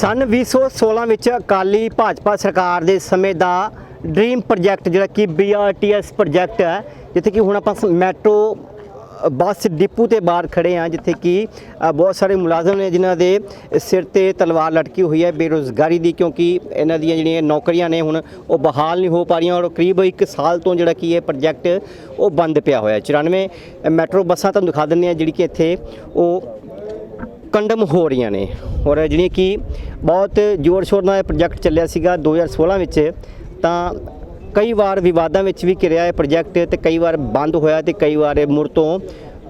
ਸਨ 2016 ਵਿੱਚ ਅਕਾਲੀ ਭਾਜਪਾ ਸਰਕਾਰ ਦੇ ਸਮੇਂ ਦਾ ਡ੍ਰੀਮ ਪ੍ਰੋਜੈਕਟ ਜਿਹੜਾ ਕਿ BRTS ਪ੍ਰੋਜੈਕਟ ਹੈ, ਜਿੱਥੇ ਕਿ ਹੁਣ ਆਪਾਂ ਮੈਟਰੋ ਬੱਸ, ਡਿਪੂ ਤੇ ਬਾਹਰ ਖੜੇ ਆ ਜਿੱਥੇ ਕਿ ਬਹੁਤ ਸਾਰੇ ਮੁਲਾਜ਼ਮ ਨੇ ਜਿਨ੍ਹਾਂ ਦੇ ਸਿਰ ਤੇ ਤਲਵਾਰ ਲਟਕੀ ਹੋਈ ਹੈ ਬੇਰੋਜ਼ਗਾਰੀ ਦੀ, ਕਿਉਂਕਿ ਇਹਨਾਂ ਦੀਆਂ ਜਿਹੜੀਆਂ ਨੌਕਰੀਆਂ ਨੇ ਹੁਣ ਉਹ ਬਹਾਲ ਨਹੀਂ ਹੋ ਪਾ ਰਹੀਆਂ ਔਰ ਕਰੀਬ 1 ਸਾਲ ਤੋਂ ਜਿਹੜਾ ਕਿ ਇਹ ਪ੍ਰੋਜੈਕਟ ਉਹ ਬੰਦ ਪਿਆ ਹੋਇਆ ਹੈ। 94 ਮੈਟਰੋ ਬੱਸਾਂ ਤੁਹਾਨੂੰ ਦਿਖਾ ਦਿੰਦੇ ਆ ਜਿਹੜੀ ਕਿ ਇੱਥੇ ਉਹ ਕੰਡਮ ਹੋ ਰਹੀਆਂ ਨੇ। ਔਰ ਜਿਹੜੀਆਂ ਕਿ ਬਹੁਤ ਜ਼ੋਰ ਸ਼ੋਰ ਨਾਲ ਇਹ ਪ੍ਰੋਜੈਕਟ ਚੱਲਿਆ ਸੀਗਾ 2016 ਵਿੱਚ, ਤਾਂ ਕਈ ਵਾਰ ਵਿਵਾਦਾਂ ਵਿੱਚ ਵੀ ਘਿਰਿਆ ਇਹ ਪ੍ਰੋਜੈਕਟ ਤੇ ਕਈ ਵਾਰ ਬੰਦ ਹੋਇਆ ਤੇ ਕਈ ਵਾਰ ਇਹ ਮੁੜ ਤੋਂ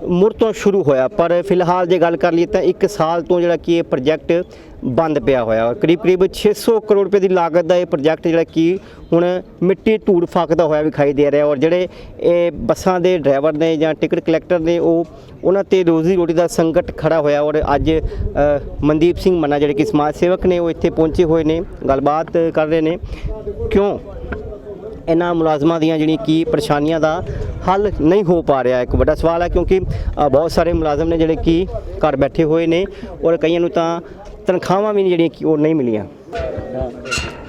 ਮੁੜ ਤੋਂ ਸ਼ੁਰੂ ਹੋਇਆ, ਪਰ ਫਿਲਹਾਲ ਜੇ ਗੱਲ ਕਰ ਲਈਏ ਤਾਂ 1 ਸਾਲ ਤੋਂ ਜਿਹੜਾ ਕਿ ਇਹ ਪ੍ਰੋਜੈਕਟ ਬੰਦ ਪਿਆ ਹੋਇਆ। ਔਰ ਕਰੀਬ ਕਰੀਬ 600 ਕਰੋੜ ਰੁਪਏ ਦੀ ਲਾਗਤ ਦਾ ਇਹ ਪ੍ਰੋਜੈਕਟ ਜਿਹੜਾ ਕਿ ਹੁਣ ਮਿੱਟੀ ਧੂੜ ਫੱਕਦਾ ਹੋਇਆ ਵਿਖਾਈ ਦੇ ਰਿਹਾ ਔਰ ਜਿਹੜੇ ਇਹ ਬੱਸਾਂ ਦੇ ਡਰਾਈਵਰ ਨੇ ਜਾਂ ਟਿਕਟ ਕਲੈਕਟਰ ਨੇ, ਉਹ ਉਹਨਾਂ ਤੇ ਰੋਜ਼ੀ ਰੋਟੀ ਦਾ ਸੰਕਟ ਖੜਾ ਹੋਇਆ ਔਰ ਅੱਜ ਮਨਦੀਪ ਸਿੰਘ ਮੰਨਾ ਜਿਹੜੇ ਕਿ ਸਮਾਜ ਸੇਵਕ ਨੇ, ਉਹ ਇੱਥੇ ਪਹੁੰਚੇ ਹੋਏ ਨੇ। ਗੱਲਬਾਤ ਕਰ ਰਹੇ ਨੇ। ਕਿਉਂ? ਇਹਨਾਂ ਮੁਲਾਜ਼ਮਾਂ ਦੀਆਂ ਜਿਹੜੀਆਂ ਕੀ ਪਰੇਸ਼ਾਨੀਆਂ ਦਾ ਹੱਲ ਨਹੀਂ ਹੋ ਪਾ ਰਿਹਾ। ਇੱਕ ਵੱਡਾ ਸਵਾਲ ਹੈ ਕਿਉਂਕਿ ਬਹੁਤ ਸਾਰੇ ਮੁਲਾਜ਼ਮ ਨੇ ਜਿਹੜੇ ਕਿ ਘਰ ਬੈਠੇ ਹੋਏ ਨੇ ਔਰ ਕਈਆਂ ਨੂੰ ਤਾਂ ਤਨਖਾਹਾਂ ਵੀ ਨਹੀਂ ਜਿਹੜੀਆਂ ਕਿ ਉਹ ਨਹੀਂ ਮਿਲੀਆਂ।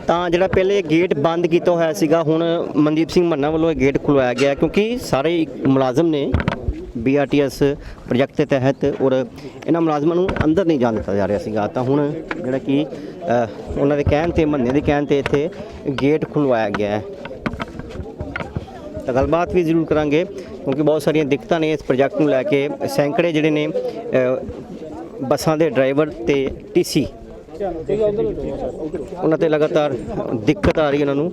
ਤਾਂ ਜਿਹੜਾ ਪਹਿਲੇ ਗੇਟ ਬੰਦ ਕੀਤਾ ਹੋਇਆ ਸੀਗਾ, ਹੁਣ ਮਨਦੀਪ ਸਿੰਘ ਮੰਨਾ ਵੱਲੋਂ ਇਹ ਗੇਟ ਖੁਲਵਾਇਆ ਗਿਆ ਕਿਉਂਕਿ ਸਾਰੇ ਮੁਲਾਜ਼ਮ ਨੇ BRTS ਪ੍ਰੋਜੈਕਟ ਦੇ ਤਹਿਤ ਔਰ ਇਹਨਾਂ ਮੁਲਾਜ਼ਮਾਂ ਨੂੰ ਅੰਦਰ ਨਹੀਂ ਜਾਣ ਦਿੱਤਾ ਜਾ ਰਿਹਾ ਸੀਗਾ। ਤਾਂ ਹੁਣ ਜਿਹੜਾ ਕਿ ਉਹਨਾਂ ਦੇ ਕਹਿਣ ਤੇ ਮੰਨੇ ਦੇ ਕਹਿਣ ਤੇ ਇੱਥੇ ਗੇਟ ਖੁਲਵਾਇਆ ਗਿਆ ਹੈ। ਗੱਲਬਾਤ ਵੀ ਜ਼ਰੂਰ ਕਰਾਂਗੇ, ਕਿਉਂਕਿ ਬਹੁਤ ਸਾਰੀਆਂ ਦਿੱਕਤਾਂ ਨੇ ਇਸ ਪ੍ਰੋਜੈਕਟ ਨੂੰ ਲੈ ਕੇ। ਸੈਂਕੜੇ ਜਿਹੜੇ ਨੇ ਬੱਸਾਂ ਦੇ ਡਰਾਈਵਰ ਤੇ ਟੀਸੀ ਉਹਨਾਂ ਤੇ ਲਗਾਤਾਰ ਦਿੱਕਤ ਆ ਰਹੀ ਉਹਨਾਂ ਨੂੰ।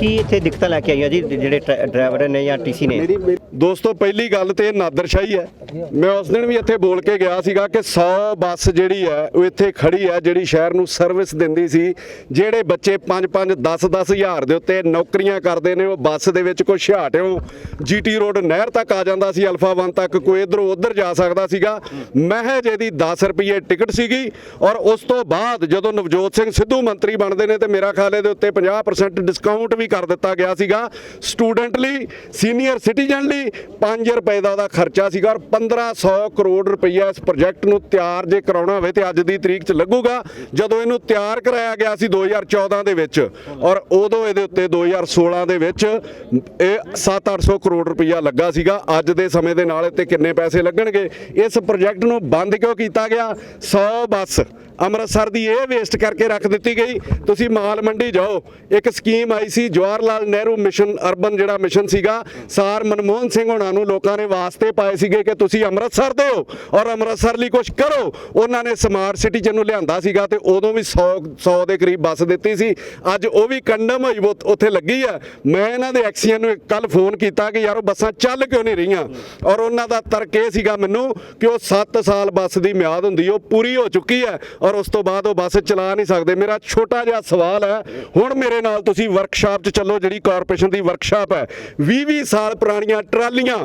ਕੀ ਇੱਥੇ ਦਿੱਕਤਾਂ ਲੈ ਕੇ ਆਈਆਂ ਜੀ, ਜਿਹੜੇ ਟਰੈ- ਡਰਾਈਵਰ ਨੇ ਜਾਂ ਟੀਸੀ ਨੇ? ਦੋਸਤੋ, ਪਹਿਲੀ ਗੱਲ ਤੇ ਨਾਦਰਸ਼ਾਹੀ ਹੈ। ਮੈਂ ਉਸ ਦਿਨ ਵੀ ਇੱਥੇ ਬੋਲ ਕੇ ਗਿਆ ਸੀਗਾ ਕਿ 100 ਬੱਸ ਜਿਹੜੀ ਹੈ, ਉਹ ਇੱਥੇ ਖੜੀ ਹੈ, ਜਿਹੜੀ ਸ਼ਹਿਰ ਨੂੰ ਸਰਵਿਸ ਦਿੰਦੀ ਸੀ। ਜਿਹੜੇ ਬੱਚੇ 5-5 10-10 ਹਜ਼ਾਰ ਦੇ ਉੱਤੇ ਨੌਕਰੀਆਂ ਕਰਦੇ ਨੇ, ਉਹ ਬੱਸ ਦੇ ਵਿੱਚ ਕੋਈ ਛਿਆਟਿਓ ਜੀਟੀ ਰੋਡ ਨਹਿਰ ਤੱਕ ਆ ਜਾਂਦਾ ਸੀ, ਅਲਫਾ 1 ਤੱਕ, ਕੋਈ ਇਧਰੋਂ ਉਧਰ ਜਾ ਸਕਦਾ ਸੀਗਾ। ਮਹਿਜ ਇਹਦੀ 10 ਰੁਪਏ ਟਿਕਟ ਸੀਗੀ ਔਰ ਉਸ ਤੋਂ ਬਾਅਦ ਜਦੋਂ ਨਵਜੋਤ ਸਿੰਘ ਸਿੱਧੂ ਮੰਤਰੀ ਬਣਦੇ ਨੇ ਤੇ ਮੇਰਾ ਖਿਆਲ ਇਹਦੇ ਉੱਤੇ 50% ਡਿਸਕਾਊਂਟ ਵੀ ਕਰ ਦਿੱਤਾ ਗਿਆ ਸੀਗਾ। ਸਟੂਡੈਂਟ ਲਈ ਸੀਨੀਅਰ ਸਿਟੀਜ਼ਨ ਲਈ 5 ਰੁਪਏ ਦਾ ਉਹਦਾ ਖਰਚਾ ਸੀਗਾ ਔਰ 1500 ਕਰੋੜ ਰੁਪਈਆ ਇਸ ਪ੍ਰੋਜੈਕਟ ਨੂੰ ਤਿਆਰ ਜੇ ਕਰਾਉਣਾ ਹੋਵੇ ਤੇ ਅੱਜ ਦੀ ਤਰੀਕ 'ਚ ਲੱਗੂਗਾ। ਜਦੋਂ ਇਹਨੂੰ ਤਿਆਰ ਕਰਾਇਆ ਗਿਆ ਸੀ 2014 ਦੇ ਵਿੱਚ ਔਰ ਉਦੋਂ ਇਹਦੇ ਉੱਤੇ 2016 ਦੇ ਵਿੱਚ ਇਹ 7-800 ਕਰੋੜ ਰੁਪਈਆ ਲੱਗਾ ਸੀਗਾ। ਅੱਜ ਦੇ ਸਮੇਂ ਦੇ ਨਾਲ ਤੇ ਕਿੰਨੇ ਪੈਸੇ ਲੱਗਣਗੇ? ਇਸ ਪ੍ਰੋਜੈਕਟ ਨੂੰ ਬੰਦ ਕਿਉਂ ਕੀਤਾ ਗਿਆ? 100 ਬੱਸ ਅੰਮ੍ਰਿਤਸਰ ਦੀ ਇਹ ਵੇਸਟ ਕਰਕੇ ਰੱਖ ਦਿੱਤੀ ਗਈ। ਤੁਸੀਂ ਮਾਲ ਮੰਡੀ ਜਾਓ। ਇੱਕ ਸਕੀਮ ਆਈ ਸੀ ਜਵਾਹਰ ਲਾਲ ਨਹਿਰੂ ਮਿਸ਼ਨ, ਅਰਬਨ ਜਿਹੜਾ ਮਿਸ਼ਨ ਸੀਗਾ, ਸਾਰ ਮਨਮੋਹਨ ਸਿੰਘ ਹੋਣਾ ਨੂੰ ਲੋਕਾਂ ਨੇ ਵਾਸਤੇ ਪਾਏ ਸੀਗੇ ਕਿ ਤੁਸੀਂ ਅੰਮ੍ਰਿਤਸਰ ਦੇ ਹੋ ਔਰ ਅੰਮ੍ਰਿਤਸਰ ਲਈ ਕੁਝ ਕਰੋ। ਉਹਨਾਂ ਨੇ ਸਮਾਰਟ ਸਿਟੀ ਜਿਹਨੂੰ ਲਿਆਂਦਾ ਸੀਗਾ ਤੇ ਉਦੋਂ ਵੀ 100 100 ਦੇ ਕਰੀਬ ਬੱਸ ਦਿੱਤੀ ਸੀ। ਅੱਜ ਉਹ ਵੀ ਕੰਡਮ ਹੋਈ ਉੱਥੇ ਲੱਗੀ ਆ। ਮੈਂ ਇਹਨਾਂ ਦੇ ਐਕਸੀਅਨ ਨੂੰ ਕੱਲ ਫੋਨ ਕੀਤਾ ਕਿ ਯਾਰ ਉਹ ਬੱਸਾਂ ਚੱਲ ਕਿਉਂ ਨਹੀਂ ਰਹੀਆਂ? ਔਰ ਉਹਨਾਂ ਦਾ ਤਰਕ ਇਹ ਸੀਗਾ ਮੈਨੂੰ ਕਿ ਉਹ 7 ਸਾਲ ਬੱਸ ਦੀ ਮਿਆਦ ਹੁੰਦੀ, ਉਹ ਪੂਰੀ ਹੋ ਚੁੱਕੀ ਹੈ। ਔਰ ਉਸ ਤੋਂ ਬਾਅਦ ਉਹ ਬੱਸ ਚਲਾ ਨਹੀਂ ਸਕਦੇ। ਮੇਰਾ ਛੋਟਾ ਜਿਹਾ ਸਵਾਲ ਹੈ, ਹੁਣ ਮੇਰੇ ਨਾਲ ਤੁਸੀਂ ਵਰਕਸ਼ਾਪ 'ਚ ਚੱਲੋ, ਜਿਹੜੀ ਕਾਰਪੋਰੇਸ਼ਨ ਦੀ ਵਰਕਸ਼ਾਪ ਹੈ 20-20 ਸਾਲ ਪੁਰਾਣੀਆਂ ਟਰਾਲੀਆਂ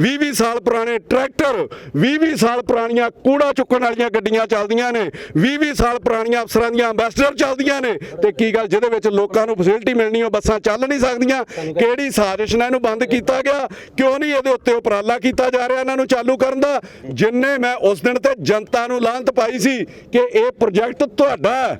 20-20 ਸਾਲ ਪੁਰਾਣੇ ਟਰੈਕਟਰ 20-20 ਸਾਲ ਪੁਰਾਣੀਆਂ ਕੂੜਾ ਚੁੱਕਣ ਵਾਲੀਆਂ ਗੱਡੀਆਂ ਚੱਲਦੀਆਂ ਨੇ 20-20 ਸਾਲ ਪੁਰਾਣੀਆਂ ਅਫਸਰਾਂ ਦੀਆਂ ਐਂਬੈਸਡਰ ਚੱਲਦੀਆਂ ਨੇ। ਤੇ ਕੀ ਗੱਲ, ਜਿਹਦੇ ਵਿੱਚ ਲੋਕਾਂ ਨੂੰ ਫੈਸਿਲਿਟੀ ਮਿਲਣੀ, ਉਹ ਬੱਸਾਂ ਚੱਲ ਨਹੀਂ ਸਕਦੀਆਂ। ਕਿਹੜੀ ਸਾਜ਼ਿਸ਼ ਨਾਲ ਇਹਨੂੰ ਬੰਦ ਕੀਤਾ ਗਿਆ? ਕਿਉਂ ਨਹੀਂ ਇਹਦੇ ਉੱਤੇ ਉਪਰਾਲਾ ਕੀਤਾ ਜਾ ਰਿਹਾ ਇਹਨਾਂ ਨੂੰ ਚਾਲੂ ਕਰਨ ਦਾ? ਜਿੰਨੇ ਮੈਂ ਉਸ ਦਿਨ ਤੇ ਜਨਤਾ ਨੂੰ ਲਾਂਤ ਪਾਈ ਸੀ ਕਿ ਇਹ ਪ੍ਰੋਜੈਕਟ ਤੁਹਾਡਾ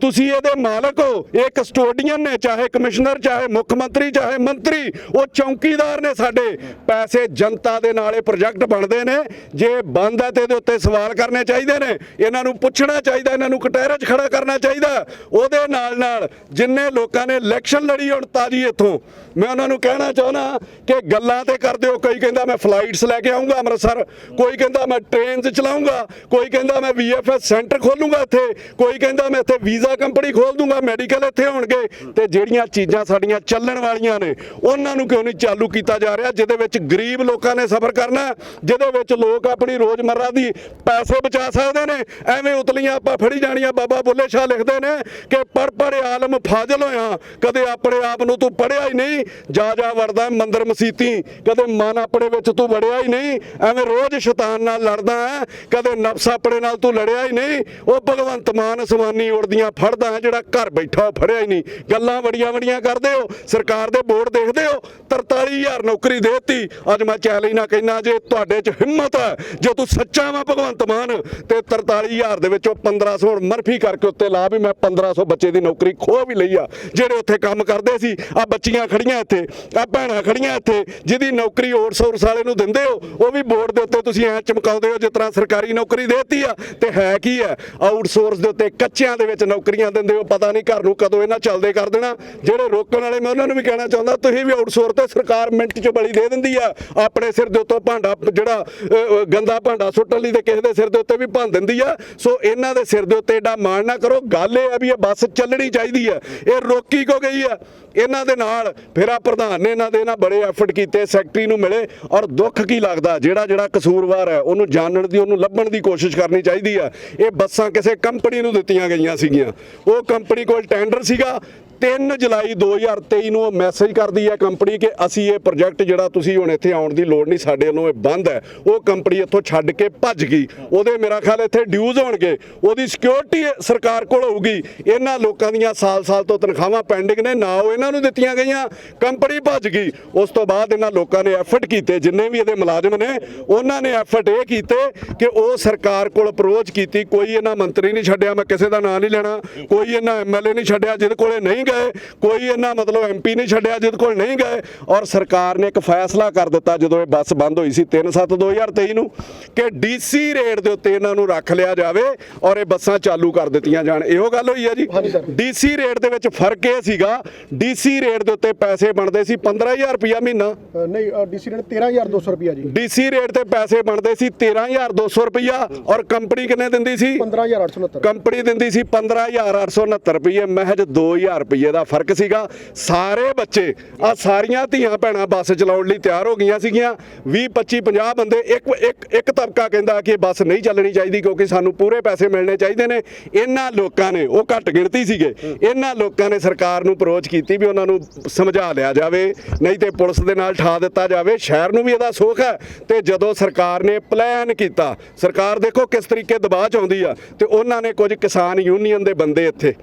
ਤੁਸੀਂ ਇਹਦੇ ਮਾਲਕ ਹੋ। ਇਹ ਕਸਟੋਡੀਅਨ ਨੇ, ਚਾਹੇ ਕਮਿਸ਼ਨਰ, ਚਾਹੇ ਮੁੱਖ ਮੰਤਰੀ, ਚਾਹੇ ਮੰਤਰੀ। ਉਹ ਚੌਕੀਦਾਰ ਨੇ ਸਾਡੇ। ਪੈਸੇ ਜਨਤਾ ਦੇ ਨਾਲ ਇਹ ਪ੍ਰੋਜੈਕਟ ਬਣਦੇ ਨੇ। ਜੇ ਬੰਦ ਹੈ ਤੇ ਇਹਦੇ ਉੱਤੇ ਸਵਾਲ ਕਰਨੇ ਚਾਹੀਦੇ ਨੇ। ਇਹਨਾਂ ਨੂੰ ਪੁੱਛਣਾ ਚਾਹੀਦਾ, ਇਹਨਾਂ ਨੂੰ ਕਟਹਿਰੇ 'ਚ ਖੜਾ ਕਰਨਾ ਚਾਹੀਦਾ। ਉਹਦੇ ਨਾਲ ਨਾਲ ਜਿੰਨੇ ਲੋਕਾਂ ਨੇ ਇਲੈਕਸ਼ਨ ਲੜੀ ਹੁਣ ਤਾਜੀ ਇੱਥੋਂ। ਮੈਂ ਉਹਨਾਂ ਨੂੰ ਕਹਿਣਾ ਚਾਹੁੰਦਾ ਕਿ ਗੱਲਾਂ ਤੇ ਕਰਦੇ ਹੋ। ਕੋਈ ਕਹਿੰਦਾ ਮੈਂ ਫਲਾਈਟਸ ਲੈ ਕੇ ਆਉਂਗਾ ਅੰਮ੍ਰਿਤਸਰ। ਕੋਈ ਕਹਿੰਦਾ ਮੈਂ ਟ੍ਰੇਨਸ ਚਲਾਉਂਗਾ ਕੋਈ ਕਹਿੰਦਾ ਮੈਂ ਵੀਐਫਐਸ ਸੈਂਟਰ ਖੋਲੂੰਗਾ ਇੱਥੇ। ਕੋਈ ਕਹਿੰਦਾ ਮੈਂ ਇੱਥੇ ਵੀਜ਼ਾ ਕੰਪਨੀ ਖੋਲ ਦੂੰਗਾ ਮੈਡੀਕਲ ਇੱਥੇ ਹੋਣਗੇ। ਤੇ ਜਿਹੜੀਆਂ ਚੀਜ਼ਾਂ ਸਾਡੀਆਂ ਚੱਲਣ ਵਾਲੀਆਂ ਨੇ, ਉਹਨਾਂ ਨੂੰ ਕਿਉਂ ਨਹੀਂ ਚਾਲੂ ਕੀਤਾ ਜਾ ਰਿਹਾ, ਜਿਹਦੇ ਵਿੱਚ ਗਰੀਬ ਲੋਕਾਂ ਨੇ ਸਫਰ ਕਰਨਾ, ਜਿਹਦੇ ਵਿੱਚ ਲੋਕ ਆਪਣੀ ਰੋਜ਼ਮਰਰਾ ਦੀ ਪੈਸੇ ਬਚਾ ਸਕਦੇ ਨੇ। ਐਵੇਂ ਉਤਲੀਆਂ ਆਪਾਂ ਫੜੀ ਜਾਣੀਆਂ, ਬਾਬਾ ਬੁੱਲੇ ਸ਼ਾਹ ਲਿਖਦੇ ਨੇ ਕਿ ਪੜ ਪੜ ਆਲਮ ਫਾਜ਼ਲ ਹੋਇਆ, ਕਦੇ ਆਪਣੇ ਆਪ ਨੂੰ ਤੂੰ ਪੜਿਆ ਹੀ ਨਹੀਂ, ਜਾ ਜਾ ਵੜਦਾ ਮੰਦਰ ਮਸੀਤੀ, ਕਦੇ ਮਨ ਆਪਣੇ ਵਿੱਚ ਤੂੰ ਵੜਿਆ ਹੀ ਨਹੀਂ, ਐਵੇਂ ਰੋਜ਼ ਸ਼ੈਤਾਨ ਨਾਲ ਲੜਦਾ ਹੈ, ਕਦੇ ਨਫਸ ਆਪਣੇ ਨਾਲ ਤੂੰ ਲੜਿਆ ਹੀ ਨਹੀਂ, ਉਹ ਭਗਵੰਤ ਮਾਨ ਅਸਮਾਨੀ ਉੜਦੀਆਂ ਫੜਦਾ ਹਾਂ ਜਿਹੜਾ ਘਰ ਬੈਠਾ ਉਹ ਫੜਿਆ ਹੀ ਨਹੀਂ। ਗੱਲਾਂ ਬੜੀਆਂ ਬੜੀਆਂ ਕਰਦੇ ਹੋ, ਸਰਕਾਰ ਦੇ ਬੋਰਡ ਦੇਖਦੇ ਹੋ 43000 ਨੌਕਰੀ ਦੇਤੀ। ਅੱਜ ਮੈਂ ਚੈਲੰਜ ਨਾ ਕਹਿਣਾ ਜੇ ਤੁਹਾਡੇ 'ਚ ਹਿੰਮਤ ਹੈ, ਜੇ ਤੂੰ ਸੱਚਾ ਵਾ ਭਗਵੰਤ ਮਾਨ, ਤੇ 43000 ਦੇ ਵਿੱਚੋਂ 1500 ਹੁਣ ਮਰਫੀ ਕਰਕੇ ਉੱਤੇ ਲਾ ਵੀ ਮੈਂ 1500 ਬੱਚੇ ਦੀ ਨੌਕਰੀ ਖੋਹ ਵੀ ਲਈ ਆ। ਜਿਹੜੇ ਉੱਥੇ ਕੰਮ ਕਰਦੇ ਸੀ, ਆ ਬੱਚੀਆਂ ਖੜੀਆਂ ਇੱਥੇ, ਆ ਭੈਣਾਂ ਖੜੀਆਂ ਇੱਥੇ, ਜਿਹਦੀ ਨੌਕਰੀ ਆਊਟਸੋਰਸ ਵਾਲੇ ਨੂੰ ਦਿੰਦੇ ਹੋ, ਉਹ ਵੀ ਬੋਰਡ ਦੇ ਉੱਤੇ ਤੁਸੀਂ ਐ ਚਮਕਾਉਂਦੇ ਹੋ ਜਿਸ ਤਰ੍ਹਾਂ ਸਰਕਾਰੀ ਨੌਕਰੀ ਦੇਤੀ ਆ। ਤੇ ਹੈ ਕੀ ਹੈ ਆਊਟਸੋਰਸ ਦੇ ਉੱਤੇ ਕੱਚਿਆਂ ਦੇ ਵਿੱਚ ਨੌਕਰੀ ਨੌਕਰੀਆਂ ਦਿੰਦੇ ਹੋ, ਪਤਾ ਨਹੀਂ ਘਰ ਨੂੰ ਕਦੋਂ ਇਹਨਾਂ ਚੱਲਦੇ ਕਰ ਦੇਣਾ। ਜਿਹੜੇ ਰੋਕਣ ਵਾਲੇ, ਮੈਂ ਉਹਨਾਂ ਨੂੰ ਵੀ ਕਹਿਣਾ ਚਾਹੁੰਦਾ, ਤੁਸੀਂ ਵੀ ਆਊਟਸੋਰਸ ਤੇ ਸਰਕਾਰ ਮਿੰਟ 'ਚ ਬਲੀ ਦੇ ਦਿੰਦੀ ਆ। ਆਪਣੇ ਸਿਰ ਦੇ ਉੱਤੋਂ ਭਾਂਡਾ, ਜਿਹੜਾ ਗੰਦਾ ਭਾਂਡਾ ਸੁੱਟਣ ਲਈ ਤੇ ਕਿਸੇ ਦੇ ਸਿਰ ਦੇ ਉੱਤੇ ਵੀ ਭੰਨ ਦਿੰਦੀ ਆ। ਸੋ ਇਹਨਾਂ ਦੇ ਸਿਰ ਦੇ ਉੱਤੇ ਏਡਾ ਮਾਣ ਨਾ ਕਰੋ। ਗੱਲ ਇਹ ਆ ਵੀ ਇਹ ਬੱਸ ਚੱਲਣੀ ਚਾਹੀਦੀ ਆ। ਇਹ ਰੋਕੀ ਕੋ ਗਈ ਆ? ਇਹਨਾਂ ਦੇ ਨਾਲ ਫਿਰ ਆ ਪ੍ਰਧਾਨ ਨੇ ਇਹਨਾਂ ਦੇ ਇਹਨਾਂ ਬੜੇ ਐਫਰਟ ਕੀਤੇ ਸੈਕਟਰੀ ਨੂੰ ਮਿਲੇ ਔਰ ਦੁੱਖ ਕੀ ਲੱਗਦਾ? ਜਿਹੜਾ ਜਿਹੜਾ ਕਸੂਰਵਾਰ ਹੈ ਉਹਨੂੰ ਜਾਣਨ ਦੀ, ਉਹਨੂੰ ਲੱਭਣ ਦੀ ਕੋਸ਼ਿਸ਼ ਕਰਨੀ ਚਾਹੀਦੀ ਆ। ਇਹ ਬੱਸਾਂ ਕਿਸੇ ਕੰਪਨੀ ਨੂੰ ਦਿੱਤੀਆਂ ਗਈਆਂ ਸੀਗੀਆਂ। ਉਹ ਕੰਪਨੀ ਕੋਲ ਟੈਂਡਰ ਸੀਗਾ 3 ਜੁਲਾਈ 2023 ਨੂੰ ਉਹ ਮੈਸੇਜ ਕਰਦੀ ਹੈ ਕੰਪਨੀ ਕਿ ਅਸੀਂ ਇਹ ਪ੍ਰੋਜੈਕਟ ਜਿਹੜਾ ਤੁਸੀਂ ਹੁਣ ਇੱਥੇ ਆਉਣ ਦੀ ਲੋੜ ਨਹੀਂ, ਸਾਡੇ ਵੱਲੋਂ ਇਹ ਬੰਦ ਹੈ। ਉਹ ਕੰਪਨੀ ਇੱਥੋਂ ਛੱਡ ਕੇ ਭੱਜ ਗਈ। ਉਹਦੇ ਮੇਰਾ ਖਿਆਲ ਇੱਥੇ ਡਿਊਜ਼ ਹੋਣਗੇ। ਉਹਦੀ ਸਿਕਿਉਰਿਟੀ ਸਰਕਾਰ ਕੋਲ ਹੋਊਗੀ। ਇਹਨਾਂ ਲੋਕਾਂ ਦੀਆਂ ਸਾਲ-ਸਾਲ ਤੋਂ ਤਨਖਾਹਾਂ ਪੈਂਡਿੰਗ ਨੇ। ਨਾ ਉਹ ਇਹਨਾਂ ਨੂੰ ਦਿੱਤੀਆਂ ਗਈਆਂ। ਕੰਪਨੀ ਭੱਜ ਗਈ। ਉਸ ਤੋਂ ਬਾਅਦ ਇਹਨਾਂ ਲੋਕਾਂ ਨੇ ਐਫਰਟ ਕੀਤੇ। ਜਿੰਨੇ ਵੀ ਇਹਦੇ ਮੁਲਾਜ਼ਮ ਨੇ, ਉਹਨਾਂ ਨੇ ਐਫਰਟ ਇਹ ਕੀਤੇ ਕਿ ਉਹ ਸਰਕਾਰ ਕੋਲ ਅਪਰੋਚ ਕੀਤੀ। ਕੋਈ ਇਹਨਾਂ ਮੰਤਰੀ ਨਹੀਂ ਛੱਡਿਆ। ਮੈਂ ਕਿਸੇ ਦਾ ਨਾਂ ਨਹੀਂ ਲੈਣਾ। ਕੋਈ ਇਹਨਾਂ ਐਮਐਲਏ ਨਹੀਂ ਛੱਡਿਆ। ਜਿਹਦੇ ਕੋਲੇ ਨਹੀਂ ਗਏ ਕੋਈ ਇਹਨਾਂ ਮਤਲਬ ਐਮਪੀ ਨਹੀਂ ਛੱਡਿਆ ਜਿਹਦੇ ਕੋਲ ਨਹੀਂ ਗਏ ਔਰ ਸਰਕਾਰ ਨੇ ਇੱਕ ਫੈਸਲਾ ਕਰ ਦਿੱਤਾ ਜਦੋਂ ਇਹ ਬੱਸ ਬੰਦ ਹੋਈ ਸੀ 3/7/2023 ਨੂੰ ਕਿ ਡੀਸੀ ਰੇਟ ਦੇ ਉੱਤੇ ਇਹਨਾਂ ਨੂੰ ਰੱਖ ਲਿਆ ਜਾਵੇ ਔਰ ਇਹ ਬੱਸਾਂ ਚਾਲੂ ਕਰ ਦਿੱਤੀਆਂ ਜਾਣ। ਇਹੋ ਗੱਲ ਹੋਈ ਹੈ ਜੀ। ਡੀਸੀ ਰੇਟ ਦੇ ਵਿੱਚ ਫ਼ਰਕ ਇਹ ਸੀਗਾ ਡੀਸੀ ਰੇਟ ਦੇ ਉੱਤੇ ਪੈਸੇ ਬਣਦੇ ਸੀ 15000 ਰੁਪਇਆ ਮਹੀਨਾ। ਨਹੀਂ ਡੀਸੀ ਨੇ 13200 ਰੁਪਿਆ ਜੀ। ਡੀਸੀ ਰੇਟ ਤੇ ਪੈਸੇ ਬਣਦੇ ਸੀ 13200 ਰੁਪਇਆ ਔਰ ਕੰਪਨੀ ਕਿੰਨੇ ਦਿੰਦੀ ਸੀ? 15869 ਕੰਪਨੀ ਦਿੰਦੀ ਸੀ 15869 ਰੁਪਏ ਮਹਿਜ 2000 ਰੁਪਏ ਦਾ ਫ਼ਰਕ ਸੀਗਾ। ਸਾਰੇ ਬੱਚੇ ਆ ਸਾਰੀਆਂ ਧੀਆਂ ਭੈਣਾਂ ਬੱਸ ਚਲਾਉਣ ਲਈ ਤਿਆਰ ਹੋ ਗਈਆਂ ਸੀਗੀਆਂ। 20 25 50 ਬੰਦੇ ਇੱਕ ਇੱਕ ਇੱਕ ਤਬਕਾ ਕਹਿੰਦਾ ਕਿ ਬੱਸ ਨਹੀਂ ਚੱਲਣੀ ਚਾਹੀਦੀ ਕਿਉਂਕਿ ਸਾਨੂੰ ਪੂਰੇ ਪੈਸੇ ਮਿਲਣੇ ਚਾਹੀਦੇ ਨੇ। ਇਹਨਾਂ ਲੋਕਾਂ ਨੇ, ਉਹ ਘੱਟ ਗਿਣਤੀ ਸੀਗੇ। ਇਹਨਾਂ ਲੋਕਾਂ ਨੇ ਸਰਕਾਰ ਨੂੰ ਅਪਰੋਚ ਕੀਤੀ ਵੀ ਉਹਨਾਂ ਨੂੰ ਸਮਝਾ ਲਿਆ ਜਾਵੇ, ਨਹੀਂ ਤੇ ਪੁਲਿਸ ਦੇ ਨਾਲ ਠਾ ਦਿੱਤਾ ਜਾਵੇ। ਸ਼ਹਿਰ ਨੂੰ ਵੀ ਇਹਦਾ ਸੁੱਖ ਹੈ ਤੇ ਜਦੋਂ ਸਰਕਾਰ ਨੇ ਪਲਾਨ ਕੀਤਾ, ਸਰਕਾਰ ਦੇਖੋ ਕਿਸ ਤਰੀਕੇ ਦਬਾਅ ਚ ਆਉਂਦੀ ਆ ਤੇ ਉਹਨਾਂ ਨੇ ਕੁਝ ਕਿਸਾਨ ਯੂਨੀਅਨ ਦੇ ਬੰਦੇ ਇੱਥੇ।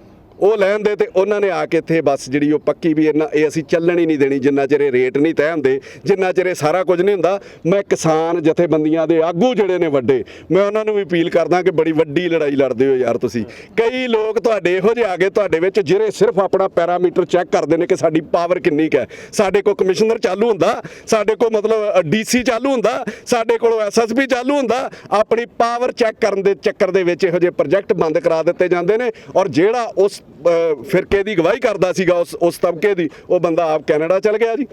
ਉਹ ਲੈਣ ਦੇ ਤੇ ਉਹਨਾਂ ਨੇ ਆ ਕੇ ਇੱਥੇ ਬੱਸ ਜਿਹੜੀ ਉਹ ਪੱਕੀ ਵੀ ਇਹਨਾਂ ਇਹ ਅਸੀਂ ਚੱਲਣ ਹੀ ਨਹੀਂ ਦੇਣੀ, ਜਿੰਨਾ ਚਿਰ ਇਹ ਰੇਟ ਨਹੀਂ ਤੈਅ ਹੁੰਦੇ, ਜਿੰਨਾ ਚਿਰ ਇਹ ਸਾਰਾ ਕੁਝ ਨਹੀਂ ਹੁੰਦਾ, ਮੈਂ ਕਿਸਾਨ ਜਥੇਬੰਦੀਆਂ ਦੇ ਆਗੂ ਜਿਹੜੇ ਨੇ ਵੱਡੇ, ਮੈਂ ਉਹਨਾਂ ਨੂੰ ਵੀ ਅਪੀਲ ਕਰਦਾ ਕਿ ਬੜੀ ਵੱਡੀ ਲੜਾਈ ਲੜਦੇ ਹੋ ਯਾਰ ਤੁਸੀਂ। ਕਈ ਲੋਕ ਤੁਹਾਡੇ ਇਹੋ ਜਿਹੇ ਆ ਗਏ ਤੁਹਾਡੇ ਵਿੱਚ, ਜਿਹੜੇ ਸਿਰਫ ਆਪਣਾ ਪੈਰਾਮੀਟਰ ਚੈੱਕ ਕਰਦੇ ਨੇ ਕਿ ਸਾਡੀ ਪਾਵਰ ਕਿੰਨੀ ਕੁ ਹੈ। ਸਾਡੇ ਕੋਲ ਕਮਿਸ਼ਨਰ ਚਾਲੂ ਹੁੰਦਾ, ਸਾਡੇ ਕੋਲ ਮਤਲਬ ਡੀਸੀ ਚਾਲੂ ਹੁੰਦਾ, ਸਾਡੇ ਕੋਲ ਐਸਐਸਪੀ ਚਾਲੂ ਹੁੰਦਾ, ਆਪਣੀ ਪਾਵਰ ਚੈੱਕ ਕਰਨ ਦੇ ਚੱਕਰ ਦੇ ਵਿੱਚ ਇਹੋ ਜਿਹੇ ਪ੍ਰੋਜੈਕਟ ਬੰਦ ਕਰਾ ਦਿੱਤੇ ਜਾਂਦੇ ਨੇ ਔਰ ਜਿਹੜਾ ਉਸ ਫਿਰਕੇ ਦੀ ਗਵਾਹੀ ਕਰਦਾ ਸੀਗਾ ਉਸ ਉਸ ਤਬਕੇ ਦੀ? ਉਹ ਬੰਦਾ ਆਪ ਕੈਨੇਡਾ ਚਲ ਗਿਆ ਜੀ?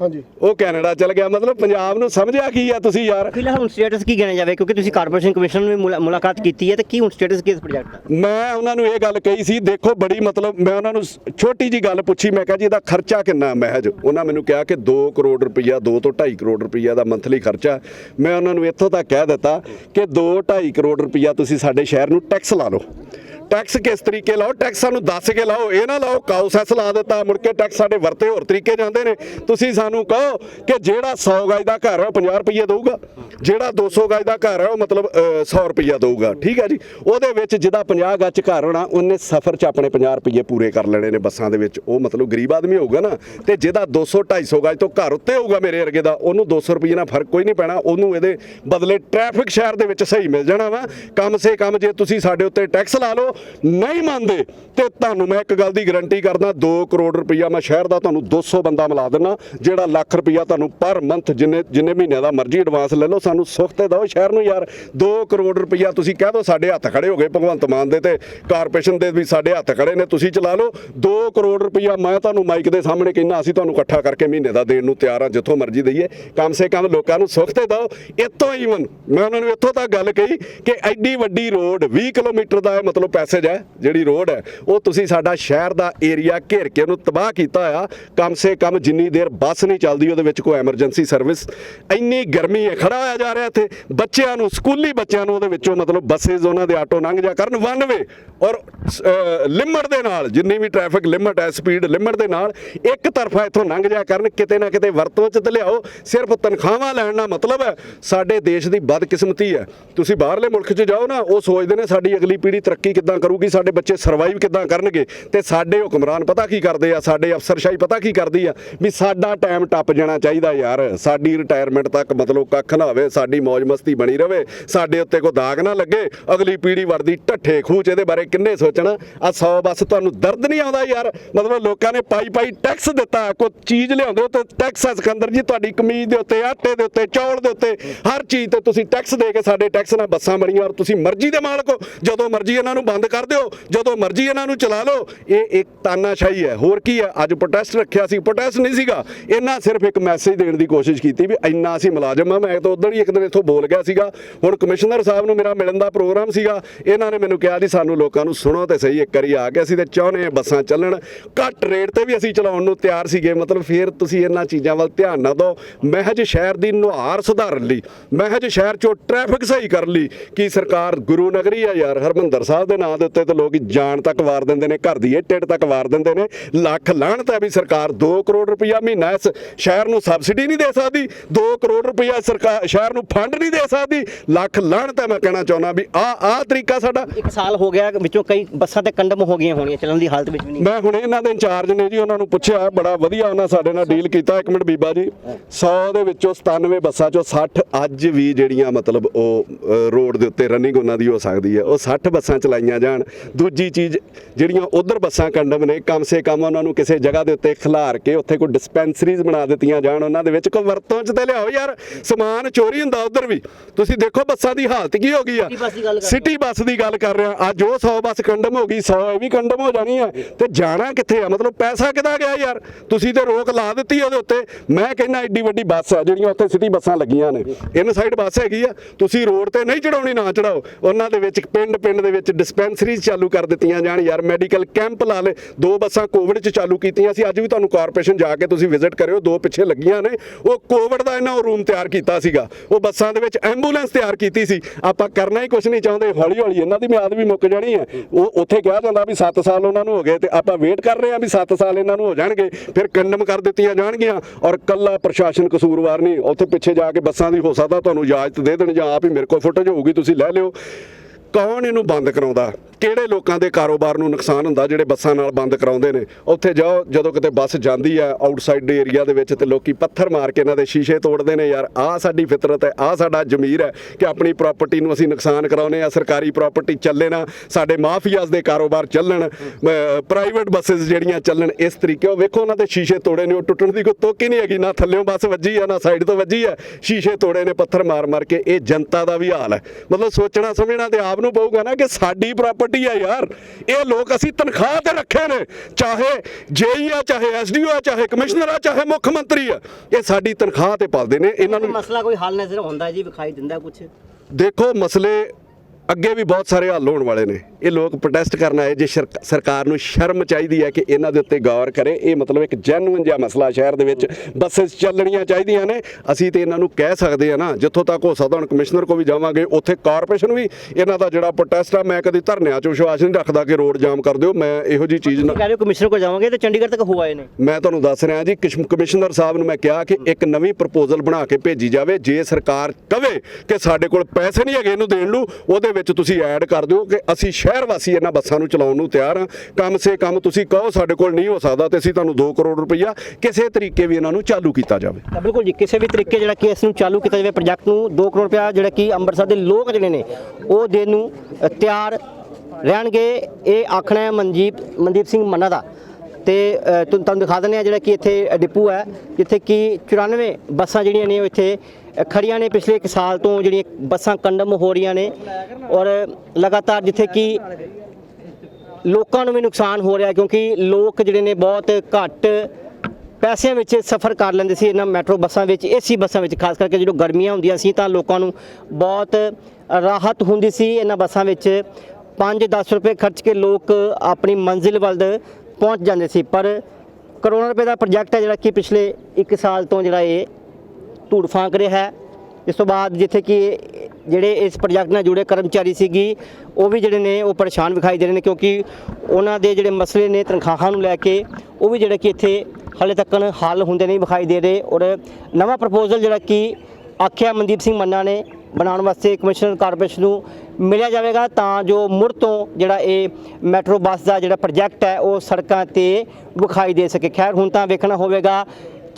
ਹਾਂਜੀ। ਉਹ ਕੈਨੇਡਾ ਚਲ ਗਿਆ। ਮਤਲਬ ਪੰਜਾਬ ਨੂੰ ਸਮਝਿਆ ਕੀ ਆ ਤੁਸੀਂ ਯਾਰ? ਫਿਲਹਾਲ ਹੁਣ ਸਟੇਟਸ ਕੀ ਗਿਣਿਆ ਜਾਵੇ? ਕਿਉਂਕਿ ਤੁਸੀਂ ਕਾਰਪੋਰੇਸ਼ਨ ਕਮਿਸ਼ਨ ਨੂੰ ਵੀ ਮੁਲਾ- ਮੁਲਾਕਾਤ ਕੀਤੀ ਹੈ ਤੇ ਕੀ ਹੁਣ ਸਟੇਟਸ ਕੀ ਇਸ ਪ੍ਰੋਜੈਕਟ ਦਾ? ਮੈਂ ਉਹਨਾਂ ਨੂੰ ਇਹ ਗੱਲ ਕਹੀ ਸੀ ਦੇਖੋ ਬੜੀ ਮਤਲਬ ਮੈਂ ਉਹਨਾਂ ਨੂੰ ਛੋਟੀ ਜੀ ਗੱਲ ਪੁੱਛੀ ਮੈਂ ਕਿਹਾ ਜੀ ਇਹਦਾ ਖਰਚਾ ਕਿੰਨਾ ਮਹਿਜ? ਉਹਨਾਂ ਮੈਨੂੰ ਕਿਹਾ ਕਿ 2 ਕਰੋੜ ਰੁਪਈਆ 2 ਤੋਂ 2.5 ਕਰੋੜ ਰੁਪਈਆ ਦਾ ਮੰਥਲੀ ਖਰਚਾ। ਮੈਂ ਉਹਨਾਂ ਨੂੰ ਇੱਥੋਂ ਤੱਕ ਕਹਿ ਦਿੱਤਾ ਕਿ 2 2.5 ਕਰੋੜ ਰੁਪਈਆ ਤੁਸੀਂ ਸਾਡੇ ਸ਼ਹਿਰ ਨੂੰ ਟੈਕਸ ਲਾ ਲਓ। ਟੈਕਸ ਕਿਸ ਤਰੀਕੇ ਲਾਓ? ਟੈਕਸ ਸਾਨੂੰ ਦੱਸ ਕੇ ਲਾਓ ਇਹ ਨਾ ਲਾਓ ਕਾਉਸੈਸ ਲਾ ਦਿੱਤਾ ਮੁੜ ਕੇ ਟੈਕਸ ਸਾਡੇ ਵਰਤੇ ਹੋਰ ਤਰੀਕੇ ਜਾਂਦੇ ਨੇ। ਤੁਸੀਂ ਸਾਨੂੰ ਕਹੋ ਕਿ ਜਿਹੜਾ 100 ਗਜ ਦਾ ਘਰ ਹੈ ਉਹ 50 ਰੁਪਏ ਦਊਗਾ। ਜਿਹੜਾ 200 ਗਜ ਦਾ ਘਰ ਹੈ ਉਹ ਮਤਲਬ ਅ, 100 ਰੁਪਏ ਦਊਗਾ। ਠੀਕ ਹੈ ਜੀ? ਉਹਦੇ ਵਿੱਚ ਜਿਹਦਾ 50 ਗਜ ਘਰ ਹੋਣਾ ਉਹਨੇ ਸਫ਼ਰ 'ਚ ਆਪਣੇ 50 ਰੁਪਏ ਪੂਰੇ ਕਰ ਲੈਣੇ ਨੇ ਬੱਸਾਂ ਦੇ ਵਿੱਚ। ਉਹ ਮਤਲਬ ਗਰੀਬ ਆਦਮੀ ਹੋਊਗਾ ਨਾ ਤੇ ਜਿਹਦਾ 200 250 ਗਜ ਤੋਂ ਘਰ ਉੱਤੇ ਹੋਊਗਾ ਮੇਰੇ ਵਰਗੇ ਦਾ ਉਹਨੂੰ 200 ਰੁਪਏ ਨਾਲ ਫ਼ਰਕ ਕੋਈ ਨਹੀਂ ਪੈਣਾ। ਉਹਨੂੰ ਇਹਦੇ ਬਦਲੇ ਟ੍ਰੈਫਿਕ ਸ਼ਹਿਰ ਦੇ ਵਿੱਚ ਸਹੀ ਮਿਲ ਜਾਣਾ ਵਾ। ਕਮ ਸੇ ਕਮ ਜੇ ਤੁਸੀਂ ਸਾਡੇ ਉੱਤੇ ਟੈਕਸ ਲਾ ਲਓ ਨਹੀਂ ਮੰਨਦੇ, ਤੇ ਤੁਹਾਨੂੰ ਮੈਂ ਇੱਕ ਗੱਲ ਦੀ ਗਾਰੰਟੀ ਕਰਦਾ 2 ਕਰੋੜ ਰੁਪਈਆ ਮੈਂ ਸ਼ਹਿਰ ਦਾ ਤੁਹਾਨੂੰ 200 ਬੰਦਾ ਮਿਲਾ ਦੇਣਾ ਜਿਹੜਾ ਲੱਖ ਰੁਪਈਆ ਤੁਹਾਨੂੰ ਪਰ ਮੰਥ ਜਿੰਨੇ ਜਿੰਨੇ ਮਹੀਨਿਆਂ ਦਾ ਮਰਜ਼ੀ ਐਡਵਾਂਸ ਲੈ ਲਓ, ਸਾਨੂੰ ਸੁੱਖ ਤੇ ਦਿਓ ਸ਼ਹਿਰ ਨੂੰ ਯਾਰ। 2 ਕਰੋੜ ਰੁਪਈਆ ਤੁਸੀਂ ਕਹਿ ਦਿਓ ਸਾਡੇ ਹੱਥ ਖੜੇ ਹੋ ਗਏ, ਭਗਵੰਤ ਮਾਨ ਦੇ ਤੇ ਕਾਰਪੋਰੇਸ਼ਨ ਦੇ ਵੀ ਸਾਡੇ ਹੱਥ ਖੜੇ ਨੇ, ਤੁਸੀਂ ਚਲਾ ਲਓ। 2 ਕਰੋੜ ਰੁਪਈਆ ਮੈਂ ਤੁਹਾਨੂੰ ਮਾਈਕ ਦੇ ਸਾਹਮਣੇ ਕਹਿੰਦਾ, ਅਸੀਂ ਤੁਹਾਨੂੰ ਇਕੱਠਾ ਕਰਕੇ ਮਹੀਨੇ ਦਾ ਦੇਣ ਨੂੰ ਤਿਆਰ ਹਾਂ ਜਿੱਥੋਂ ਮਰਜ਼ੀ ਦਈਏ। ਕਮ ਸੇ ਕਮ ਲੋਕਾਂ ਨੂੰ ਸੁੱਖ ਤੇ ਦਿਓ। ਇੱਥੋਂ ਈਵਨ ਮੈਂ ਉਹਨਾਂ ਨੂੰ ਇੱਥੋਂ ਤੱਕ ਗੱਲ ਕਹੀ ਕਿ ਐਡੀ ਵੱਡੀ ਰੋਡ 20 ਕਿਲੋਮੀਟਰ ਦਾ ਇਹ ਮਤਲਬ ਪੈਸੇਜ ਹੈ, ਜਿਹੜੀ ਰੋਡ ਹੈ, ਉਹ ਤੁਸੀਂ ਸਾਡਾ ਸ਼ਹਿਰ ਦਾ ਏਰੀਆ ਘੇਰ ਕੇ ਉਹਨੂੰ ਤਬਾਹ ਕੀਤਾ ਆ ਕਮ ਸੇ ਕਮ ਜਿੰਨੀ ਦੇਰ ਬੱਸ ਨਹੀਂ ਚੱਲਦੀ, ਉਹਦੇ ਵਿੱਚ ਕੋਈ ਐਮਰਜੈਂਸੀ ਸਰਵਿਸ ਇੰਨੀ ਗਰਮੀ ਹੈ, ਖੜਾ ਹੋਇਆ ਜਾ ਰਿਹਾ ਇੱਥੇ। ਬੱਚਿਆਂ ਨੂੰ, ਸਕੂਲੀ ਬੱਚਿਆਂ ਨੂੰ ਉਹਦੇ ਵਿੱਚੋਂ ਮਤਲਬ ਬੱਸੇਜ਼ ਉਹਨਾਂ ਦੇ ਆਟੋ ਲੰਘ ਜਾ ਕਰਨ ਵਨ ਵੇ ਔਰ ਲਿਮਟ ਦੇ ਨਾਲ, ਜਿੰਨੀ ਵੀ ਟ੍ਰੈਫਿਕ ਲਿਮਟ ਹੈ ਸਪੀਡ ਲਿਮਟ ਦੇ ਨਾਲ, ਇੱਕ ਤਰਫਾ ਇੱਥੋਂ ਲੰਘ ਜਾ ਕਰਨ, ਕਿਤੇ ਨਾ ਕਿਤੇ ਵਰਤੋਂ ਚ ਤੇ ਲਿਆਓ। ਸਿਰਫ ਤਨਖਾਹਾਂ ਲੈਣ ਦਾ ਮਤਲਬ ਹੈ, ਸਾਡੇ ਦੇਸ਼ ਦੀ ਬਦਕਿਸਮਤੀ ਹੈ। ਤੁਸੀਂ ਬਾਹਰਲੇ ਮੁਲਕ 'ਚ ਜਾਓ ਨਾ, ਉਹ ਸੋਚਦੇ ਨੇ ਸਾਡੀ ਅਗਲੀ ਪੀੜ੍ਹੀ ਤਰੱਕੀ ਕਿੱਦਾਂ ਕਰੂਗੀ, ਸਾਡੇ ਬੱਚੇ ਸਰਵਾਈਵ ਕਿੱਦਾਂ ਕਰਨਗੇ? ਤੇ ਸਾਡੇ ਹੁਕਮਰਾਨ ਪਤਾ ਕੀ ਕਰਦੇ ਆ? ਸਾਡੇ ਅਫਸਰਸ਼ਾਹੀ ਪਤਾ ਕੀ ਕਰਦੀ ਆ? ਵੀ ਸਾਡਾ ਟਾਈਮ ਟੱਪ ਜਾਣਾ ਚਾਹੀਦਾ ਯਾਰ। ਸਾਡੀ ਰਿਟਾਇਰਮੈਂਟ ਤੱਕ ਮਤਲਬ ਕੱਖ ਨਾ ਹੋਵੇ, ਸਾਡੀ ਮौज ਮਸਤੀ ਬਣੀ ਰਵੇ। ਸਾਡੇ ਉੱਤੇ ਕੋਈ ਦਾਗ ਨਾ ਲੱਗੇ। ਅਗਲੀ ਪੀੜ੍ਹੀ ਵਰਦੀ ਢੱਠੇ ਖੂਚ ਇਹਦੇ ਬਾਰੇ ਕਿੰਨੇ ਸੋਚਣਾ? ਆ 100 ਬਸ ਤੁਹਾਨੂੰ ਦਰਦ ਨਹੀਂ ਆਉਂਦਾ ਯਾਰ? ਮਤਲਬ ਲੋਕਾਂ ਨੇ ਪਾਈ ਪਾਈ ਟੈਕਸ ਦਿੱਤਾ। ਕੋਈ ਚੀਜ਼ ਲਿਆਉਂਦੇ ਹੋ ਤੇ ਟੈਕਸ ਆ ਸਿਕੰਦਰ ਜੀ, ਤੁਹਾਡੀ ਕਮੀਜ਼ ਦੇ ਉੱਤੇ, ਆਟੇ ਦੇ ਉੱਤੇ, ਚੌਲ ਦੇ ਉੱਤੇ, ਹਰ ਚੀਜ਼ ਤੇ ਤੁਸੀਂ ਟੈਕਸ ਦੇ ਕੇ ਸਾਡੇ ਟੈਕਸ ਨਾਲ ਬੱਸਾਂ ਬਣੀਆਂ ਔਰ ਤੁਸੀਂ ਮਰਜ਼ੀ ਦੇ ਮਾਲਕ ਹੋ। ਜਦੋਂ ਮਰਜ਼ੀ ਇਹਨਾਂ ਨੂੰ ਬੰਦ ਕਰ ਦਿਓ। ਜਦੋਂ ਮਰਜ਼ੀ ਇਹਨਾਂ ਨੂੰ ਚਲਾ ਲਓ। ਇਹ ਇੱਕ ਤਾਨਾਸ਼ਾਹੀ ਹੈ। ਹੋਰ ਕੀ ਹੈ? ਅੱਜ ਪ੍ਰੋਟੈਸਟ ਰੱਖਿਆ ਸੀ। ਪ੍ਰੋਟੈਸਟ ਨਹੀਂ ਸੀਗਾ। ਇਹਨਾਂ ਸਿਰਫ ਇੱਕ ਮੈਸੇਜ ਦੇਣ ਦੀ ਕੋਸ਼ਿਸ਼ ਕੀਤੀ ਵੀ ਇੰਨਾ ਅਸੀਂ ਮੁਲਾਜ਼ਮ ਆ ਮੈਂ ਤਾਂ ਉਦੋਂ ਹੀ ਇੱਕ ਦਿਨ ਇੱਥੋਂ ਬੋਲ ਗਿਆ ਸੀਗਾ। ਹੁਣ ਕਮਿਸ਼ਨਰ ਸਾਹਿਬ ਨੂੰ ਮੇਰਾ ਮਿਲਣ ਦਾ ਪ੍ਰੋਗਰਾਮ ਸੀਗਾ। ਇਹਨਾਂ ਨੇ ਮੈਨੂੰ ਕਿਹਾ ਜੀ, ਸਾਨੂੰ ਲੋਕਾਂ ਨੂੰ ਸੁਣੋ ਤੇ ਸਹੀ। ਇੱਕ ਵਾਰੀ ਆ ਕੇ ਅਸੀਂ ਤੇ ਚਾਹੁੰਦੇ ਹਾਂ ਬੱਸਾਂ ਚੱਲਣ। ਘੱਟ ਰੇਟ ਤੇ ਵੀ ਅਸੀਂ ਚਲਾਉਣ ਨੂੰ ਤਿਆਰ ਸੀਗੇ। ਮਤਲਬ ਫਿਰ ਤੁਸੀਂ ਇਹਨਾਂ ਚੀਜ਼ਾਂ ਵੱਲ ਧਿਆਨ ਨਾ ਦਿਓ। ਮਹਿਜ ਸ਼ਹਿਰ ਦੀ ਨੁਹਾਰ ਸੁਧਾਰਨ ਲਈ, ਮਹਿਜ ਸ਼ਹਿਰ ਚੋਂ ਟ੍ਰੈਫਿਕ ਸਹੀ ਕਰਨ ਲਈ, ਕੀ ਸਰਕਾਰ ਗੁਰੂ ਨਗਰੀ ਆ ਯਾਰ? ਹਰਮੰਦਰ ਸਾਹਿਬ ਦੇ ਨਾਂ ਦੇ ਉੱਤੇ ਤੇ ਲੋਕ ਜਾਨ ਤੱਕ ਵਾਰ ਦਿੰਦੇ ਨੇ ਘਰ ਦੀ ਇਹ ਟਿੱਡ ਤੱਕ ਵਾਰ ਦਿੰਦੇ ਨੇ। ਲੱਖ ਲਾਹਣਤ ਹੈ ਵੀ ਸਰਕਾਰ 2 ਕਰੋੜ ਰੁਪਇਆ ਮਹੀਨਾ ਇਸ ਸ਼ਹਿਰ ਨੂੰ ਸਬਸਿਡੀ ਨਹੀਂ ਦੇ ਸਕਦੀ 2 ਕਰੋੜ ਰੁਪਇਆ ਸਰਕਾਰ ਸ਼ਹਿਰ ਨੂੰ ਫੰਡ ਨਹੀਂ ਦੇ ਸਕਦੀ। ਲੱਖ ਲਾਹਣਤ ਹੈ ਮੈਂ ਕਹਿਣਾ ਚਾਹੁੰਦਾ ਵੀ ਆ ਆ ਤਰੀਕਾ ਸਾਡਾ। ਇੱਕ ਸਾਲ ਹੋ ਗਿਆ ਵਿੱਚੋਂ ਕਈ ਬੱਸਾਂ ਤੇ ਕੰਡਮ ਹੋ ਗਈਆਂ ਹੋਣੀਆਂ ਚੱਲਣ ਦੀ ਹਾਲਤ ਵਿੱਚ ਵੀ ਨਹੀਂ। ਮੈਂ ਹੁਣ ਇਹਨਾਂ ਦੇ ਇੰਚਾਰਜ ਨੇ ਜੀ ਉਹਨਾਂ ਨੂੰ ਪੁੱਛਿਆ ਬੜਾ ਵਧੀਆ ਉਹਨਾਂ ਸਾਡੇ ਨਾਲ ਡੀਲ ਕੀਤਾ। ਇੱਕ ਮਿੰਟ ਬੀਬਾ ਜੀ 100 ਦੇ ਵਿੱਚੋਂ 97 ਬੱਸਾਂ ਚੋਂ 60 ਅੱਜ ਵੀ ਜਿਹੜੀਆਂ ਮਤਲਬ ਉਹ ਰੋਡ ਦੇ ਉੱਤੇ ਰਨਿੰਗ ਉਹਨਾਂ ਦੀ ਹੋ ਸਕਦੀ ਹੈ ਉਹ 60 ਬੱਸਾਂ ਚਲਾਈਆਂ ਜਾਣ। ਦੂਜੀ ਚੀਜ਼ ਜਿਹੜੀਆਂ ਉਧਰ ਬੱਸਾਂ ਕੰਡਮ ਨੇ ਕਮ ਸੇ ਕਮ ਉਹਨਾਂ ਨੂੰ ਕਿਸੇ ਜਗ੍ਹਾ ਦੇ ਉੱਤੇ ਖਿਲਾਰ ਕੇ ਉੱਥੇ ਕੋਈ ਡਿਸਪੈਂਸਰੀਜ਼ ਬਣਾ ਦਿੱਤੀਆਂ ਜਾਣ ਉਹਨਾਂ ਦੇ ਵਿੱਚ ਕੋਈ ਵਰਤੋਂ ਚ ਤੇ ਲਿਆਓ ਯਾਰ। ਸਮਾਨ ਚੋਰੀ ਹੁੰਦਾ ਉਧਰ ਵੀ। ਤੁਸੀਂ ਦੇਖੋ ਬੱਸਾਂ ਦੀ ਹਾਲਤ ਕੀ ਹੋ ਗਈ ਆ। ਸਿਟੀ ਬੱਸ ਦੀ ਗੱਲ ਕਰ ਰਿਹਾ। ਅੱਜ ਉਹ 100 ਬੱਸ ਕੰਡਮ ਹੋ ਗਈ 100 ਇਹ ਵੀ ਕੰਡਮ ਹੋ ਜਾਣੀ ਹੈ ਤੇ ਜਾਣਾ ਕਿੱਥੇ ਆ? ਮਤਲਬ ਪੈਸਾ ਕਿੱਦਾਂ ਗਿਆ ਯਾਰ? ਤੁਸੀਂ ਤੇ ਰੋਕ ਲਾ ਦਿੱਤੀ ਉਹਦੇ ਉੱਤੇ। ਮੈਂ ਕਹਿੰਦਾ ਐਡੀ ਵੱਡੀ ਬੱਸ ਹੈ ਜਿਹੜੀਆਂ ਉੱਥੇ ਸਿਟੀ ਬੱਸਾਂ ਲੱਗੀਆਂ ਨੇ। ਇਨ ਸਾਈਡ ਬੱਸ ਹੈਗੀ ਆ। ਤੁਸੀਂ ਰੋਡ ਤੇ ਨਹੀਂ ਚੜਾਉਣੀ ਨਾ ਚੜਾਓ ਉਹਨਾਂ ਦੇ ਵਿੱਚ ਪਿੰਡ ਪਿੰਡ ਦੇ ਵਿੱਚ ਡਿਸਪੈਂਸਰੀਜ਼ ਚਾਲੂ ਕਰ ਦਿੱਤੀਆਂ ਜਾਣ ਯਾਰ। ਮੈਡੀਕਲ ਕੈਂਪ ਲਾ ਲੈ ਦੋ ਬੱਸਾਂ ਕੋਵਿਡ 'ਚ ਚਾਲੂ ਕੀਤੀਆਂ ਸੀ। ਅੱਜ ਵੀ ਤੁਹਾਨੂੰ ਕਾਰਪੋਰੇਸ਼ਨ ਜਾ ਕੇ ਤੁਸੀਂ ਵਿਜ਼ਿਟ ਕਰਿਓ। ਦੋ ਪਿੱਛੇ ਲੱਗੀਆਂ ਨੇ। ਉਹ ਕੋਵਿਡ ਦਾ ਇਹਨਾਂ ਰੂਮ ਤਿਆਰ ਕੀਤਾ ਸੀਗਾ। ਉਹ ਬੱਸਾਂ ਦੇ ਵਿੱਚ ਐਂਬੂਲੈਂਸ ਤਿਆਰ ਕੀਤੀ ਸੀ। ਆਪਾਂ ਕਰਨਾ ਹੀ ਕੁਝ ਨਹੀਂ ਚਾਹੁੰਦੇ। ਹੌਲੀ ਹੌਲੀ ਇਹਨਾਂ ਦੀ ਮਿਆਦ ਵੀ ਮੁੱਕ ਜਾਣੀ ਹੈ। ਉਹ ਉੱਥੇ ਕਿਹਾ ਜਾਂਦਾ ਵੀ 7 ਸਾਲ ਉਹਨਾਂ ਨੂੰ ਹੋ ਗਏ ਤੇ ਆਪਾਂ ਵੇਟ ਕਰ ਰਹੇ ਹਾਂ ਵੀ 7 ਸਾਲ ਇਹਨਾਂ ਨੂੰ ਹੋ ਜਾਣਗੇ। ਫਿਰ ਕੰਡਮ ਕਰ ਦਿੱਤੀਆਂ ਜਾਣਗੀਆਂ। ਔਰ ਕੱਲਾ ਪ੍ਰਸ਼ਾਸਨ ਕਸੂਰਵਾਰ ਨਹੀਂ। ਉੱਥੇ ਪਿੱਛੇ ਜਾ ਕੇ ਬੱਸਾਂ ਦੀ ਹੋ ਸਕਦਾ ਤੁਹਾਨੂੰ ਇਜਾਜ਼ਤ ਦੇ ਦੇਣ ਜਾਂ ਆਪ ਹੀ ਮੇਰੇ ਕੋਲ ਫੁਟੇਜ ਹੋਊਗੀ, ਤੁਸੀਂ ਲੈ ਲਿਓ। ਕੌਣ ਇਹਨੂੰ ਬੰਦ ਕਰਾਉਂਦਾ? ਕਿਹੜੇ ਲੋਕਾਂ ਦੇ ਕਾਰੋਬਾਰ ਨੂੰ ਨੁਕਸਾਨ ਹੁੰਦਾ ਜਿਹੜੇ ਬੱਸਾਂ ਨਾਲ ਬੰਦ ਕਰਾਉਂਦੇ ਨੇ? ਉੱਥੇ ਜਾਓ, ਜਦੋਂ ਕਿਤੇ ਬੱਸ ਜਾਂਦੀ ਹੈ ਆਊਟਸਾਈਡ ਦੇ ਏਰੀਆ ਦੇ ਵਿੱਚ ਤੇ ਲੋਕੀ ਪੱਥਰ ਮਾਰ ਕੇ ਇਹਨਾਂ ਦੇ ਸ਼ੀਸ਼ੇ ਤੋੜਦੇ ਨੇ, ਯਾਰ ਆਹ ਸਾਡੀ ਫਿਤਰਤ ਹੈ, ਆਹ ਸਾਡਾ ਜ਼ਮੀਰ ਹੈ ਕਿ ਆਪਣੀ ਪ੍ਰਾਪਰਟੀ ਨੂੰ ਅਸੀਂ ਨੁਕਸਾਨ ਕਰਾਉਨੇ ਆ ਸਰਕਾਰੀ ਪ੍ਰਾਪਰਟੀ ਚੱਲੇ ਨਾ ਸਾਡੇ ਮਾਫੀਆਜ਼ ਦੇ ਕਾਰੋਬਾਰ ਚੱਲਣ ਪ੍ਰਾਈਵੇਟ ਬੱਸਸ ਜਿਹੜੀਆਂ ਚੱਲਣ, ਇਸ ਤਰੀਕੇ ਉਹ ਵੇਖੋ ਉਹਨਾਂ ਦੇ ਸ਼ੀਸ਼ੇ ਤੋੜੇ ਨੇ, ਉਹ ਟੁੱਟਣ ਦੀ ਕੋਈ ਤੋਕ ਹੀ ਨਹੀਂ ਹੈਗੀ, ਨਾ ਥੱਲਿਓਂ ਬੱਸ ਵੱਜੀ ਆ, ਨਾ ਸਾਈਡ ਤੋਂ ਵੱਜੀ ਆ, ਸ਼ੀਸ਼ੇ ਤੋੜੇ ਨੇ, ਪੱਥਰ ਮਾਰ ਮਾਰ ਕੇ, ਇਹ ਜਨਤਾ ਦਾ ਵੀ ਹਾਲ ਹੈ। ਮਤਲਬ ਸੋਚਣਾ ਸਮਝਣਾ ਤੇ ਆਪ ਨੂੰ ਪਊਗਾ ਨਾ ਕਿ ਸਾਡੀ ਪ੍ਰਾਪਰਟੀ ਆ ਯਾਰ। ਇਹ ਲੋਕ ਅਸੀਂ ਤਨਖਾਹ ਤੇ ਰੱਖੇ ਨੇ। ਚਾਹੇ ਜੇਈ ਆ ਚਾਹੇ ਐਸਡੀਓ ਆ ਚਾਹੇ ਕਮਿਸ਼ਨਰ ਆ ਚਾਹੇ ਮੁੱਖ ਮੰਤਰੀ ਆ। ਇਹ ਸਾਡੀ ਤਨਖਾਹ ਤੇ ਪਾਲਦੇ ਨੇ। ਇਹਨਾਂ ਨੂੰ ਮਸਲਾ ਕੋਈ ਹੱਲ ਨਜ਼ਰ ਆਉਂਦਾ ਜੀ ਵਿਖਾਈ ਦਿੰਦਾ ਕੁਝ ਦੇਖੋ ਮਸਲੇ ਅੱਗੇ ਵੀ ਬਹੁਤ ਸਾਰੇ ਹੱਲ ਹੋਣ ਵਾਲੇ ਨੇ। ਇਹ ਲੋਕ ਪ੍ਰੋਟੈਸਟ ਕਰਨ ਆਏ ਜੇ ਸ਼ਰ- ਸਰਕਾਰ ਨੂੰ ਸ਼ਰਮ ਚਾਹੀਦੀ ਹੈ ਕਿ ਇਹਨਾਂ ਦੇ ਉੱਤੇ ਗੌਰ ਕਰੇ ਇਹ ਮਤਲਬ ਇੱਕ ਜੈਨੂਇਨ ਜਿਹਾ ਮਸਲਾ ਸ਼ਹਿਰ ਦੇ ਵਿੱਚ ਬੱਸਸ ਚੱਲਣੀਆਂ ਚਾਹੀਦੀਆਂ ਨੇ। ਅਸੀਂ ਤੇ ਇਹਨਾਂ ਨੂੰ ਕਹਿ ਸਕਦੇ ਆ ਨਾ ਜਿੱਥੋਂ ਤੱਕ ਹੋ ਸਕਦਾ ਹੁਣ ਕਮਿਸ਼ਨਰ ਕੋ ਵੀ ਜਾਵਾਂਗੇ ਉੱਥੇ ਕਾਰਪੋਰੇਸ਼ਨ ਵੀ ਇਹਨਾਂ ਦਾ ਜਿਹੜਾ ਪ੍ਰੋਟੈਸਟ ਆ ਮੈਂ ਕਦੀ ਧਰਨਿਆਂ 'ਚ ਵਿਸ਼ਵਾਸ ਨਹੀਂ ਰੱਖਦਾ ਕਿ ਰੋਡ ਜਾਮ ਕਰ ਦਿਓ ਮੈਂ ਇਹੋ ਜੀ ਚੀਜ਼ ਨਾ ਕਹਿ ਰਹੇ ਕਮਿਸ਼ਨਰ ਕੋਲ ਜਾਵਾਂਗੇ ਤੇ ਚੰਡੀਗੜ੍ਹ ਤੱਕ ਹੋ ਆਏ ਨੇ। ਮੈਂ ਤੁਹਾਨੂੰ ਦੱਸ ਰਿਹਾ ਜੀ ਕਮਿਸ਼ਨਰ ਸਾਹਿਬ ਨੂੰ ਮੈਂ ਕਿਹਾ ਕਿ ਇੱਕ ਨਵੀਂ ਪ੍ਰਪੋਜ਼ਲ ਬਣਾ ਕੇ ਭੇਜੀ ਜਾਵੇ ਜੇ ਸਰਕਾਰ ਕਵੇ ਕਿ ਸਾਡੇ ਕੋਲ ਪੈਸੇ ਨਹੀਂ ਹੈਗੇ ਇਹਨੂੰ ਦੇਣ ਨੂੰ ਉਹਦੇ ਵਿੱਚ ਤੁਸੀਂ ਐਡ ਕਰ ਦਿਓ ਕਿ ਅਸੀਂ ਸ਼ਹਿਰ ਵਾਸੀ ਇਹਨਾਂ ਬੱਸਾਂ ਨੂੰ ਚਲਾਉਣ ਨੂੰ ਤਿਆਰ ਹਾਂ ਕੰਮ ਸੇ ਕੰਮ ਤੁਸੀਂ ਕਹੋ ਸਾਡੇ ਕੋਲ ਨਹੀਂ ਹੋ ਸਕਦਾ ਤੇ ਅਸੀਂ ਤੁਹਾਨੂੰ 2 ਕਰੋੜ ਰੁਪਈਆ ਕਿਸੇ ਤਰੀਕੇ ਵੀ ਇਹਨਾਂ ਨੂੰ ਚਾਲੂ ਕੀਤਾ ਜਾਵੇ। ਤਾਂ ਬਿਲਕੁਲ ਜੀ, ਕਿਸੇ ਵੀ ਤਰੀਕੇ ਜਿਹੜਾ ਕਿ ਇਸ ਨੂੰ ਚਾਲੂ ਕੀਤਾ ਜਾਵੇ ਪ੍ਰੋਜੈਕਟ ਨੂੰ 2 ਕਰੋੜ ਰੁਪਇਆ ਜਿਹੜਾ ਕਿ ਅੰਮ੍ਰਿਤਸਰ ਦੇ ਲੋਕ ਜਿਹੜੇ ਨੇ, ਉਹ ਦੇਣ ਨੂੰ ਤਿਆਰ ਰਹਿਣਗੇ। ਇਹ ਆਖਣਾ ਹੈ ਮਨਜੀਤ, ਮਨਦੀਪ ਸਿੰਘ ਮੰਨਾ ਦਾ। ਤੇ ਤੁਹਾਨੂੰ ਦਿਖਾ ਦਿੰਦੇ ਆ ਜਿਹੜਾ ਕਿ ਇੱਥੇ ਡਿਪੂ ਹੈ ਜਿੱਥੇ ਕਿ 94 ਬੱਸਾਂ ਜਿਹੜੀਆਂ ਨੇ ਉਹ ਇੱਥੇ ਅ, ਖੜੀਆਂ ਨੇ ਪਿਛਲੇ 1 ਸਾਲ ਤੋਂ ਜਿਹੜੀਆਂ ਬੱਸਾਂ ਕੰਡਮ ਹੋ ਰਹੀਆਂ ਨੇ ਔਰ ਲਗਾਤਾਰ ਜਿੱਥੇ ਕਿ ਲੋਕਾਂ ਨੂੰ ਵੀ ਨੁਕਸਾਨ ਹੋ ਰਿਹਾ ਕਿਉਂਕਿ ਲੋਕ ਜਿਹੜੇ ਨੇ ਬਹੁਤ ਘੱਟ ਪੈਸਿਆਂ ਵਿੱਚ ਸਫ਼ਰ ਕਰ ਲੈਂਦੇ ਸੀ ਇਹਨਾਂ ਮੈਟਰੋ ਬੱਸਾਂ ਵਿੱਚ ਏਸੀ ਬੱਸਾਂ ਵਿੱਚ ਖਾਸ ਕਰਕੇ ਜਦੋਂ ਗਰਮੀਆਂ ਹੁੰਦੀਆਂ ਸੀ ਤਾਂ ਲੋਕਾਂ ਨੂੰ ਬਹੁਤ ਰਾਹਤ ਹੁੰਦੀ ਸੀ ਇਹਨਾਂ ਬੱਸਾਂ ਵਿੱਚ। 5-10 ਰੁਪਏ ਖਰਚ ਕੇ ਲੋਕ ਆਪਣੀ ਮੰਜ਼ਿਲ ਵੱਲ ਪਹੁੰਚ ਜਾਂਦੇ ਸੀ, ਪਰ ਕਰੋੜਾਂ ਰੁਪਏ ਦਾ ਪ੍ਰੋਜੈਕਟ ਹੈ ਜਿਹੜਾ ਕਿ ਪਿਛਲੇ 1 ਸਾਲ ਤੋਂ ਜਿਹੜਾ ਇਹ ਧੂੜ ਫਾਂਕ ਰਿਹਾ ਹੈ। ਇਸ ਤੋਂ ਬਾਅਦ ਜਿੱਥੇ ਕਿ ਜਿਹੜੇ ਇਸ ਪ੍ਰੋਜੈਕਟ ਨਾਲ ਜੁੜੇ ਕਰਮਚਾਰੀ ਸੀਗੀ, ਉਹ ਵੀ ਜਿਹੜੇ ਨੇ ਉਹ ਪਰੇਸ਼ਾਨ ਵਿਖਾਈ ਦੇ ਰਹੇ ਨੇ ਕਿਉਂਕਿ ਉਹਨਾਂ ਦੇ ਜਿਹੜੇ ਮਸਲੇ ਨੇ ਤਨਖਾਹਾਂ ਨੂੰ ਲੈ ਕੇ, ਉਹ ਵੀ ਜਿਹੜੇ ਕਿ ਇੱਥੇ ਹਾਲੇ ਤੱਕ ਹੱਲ ਹੁੰਦੇ ਨਹੀਂ ਵਿਖਾਈ ਦੇ ਰਹੇ ਔਰ ਨਵਾਂ ਪ੍ਰਪੋਜ਼ਲ ਜਿਹੜਾ ਕਿ ਆਖਿਆ ਮਨਦੀਪ ਸਿੰਘ ਮੰਨਾ ਨੇ ਬਣਾਉਣ ਵਾਸਤੇ ਕਮਿਸ਼ਨਰ ਕਾਰਪੋਰੇਸ਼ਨ ਨੂੰ ਮਿਲਿਆ ਜਾਵੇਗਾ ਤਾਂ ਜੋ ਮੁੜ ਤੋਂ ਜਿਹੜਾ ਇਹ ਮੈਟਰੋ ਬੱਸ ਦਾ ਜਿਹੜਾ ਪ੍ਰੋਜੈਕਟ ਹੈ ਉਹ ਸੜਕਾਂ ਤੇ ਵਿਖਾਈ ਦੇ ਸਕੇ ਖੈਰ ਹੁਣ ਤਾਂ ਵੇਖਣਾ ਹੋਵੇਗਾ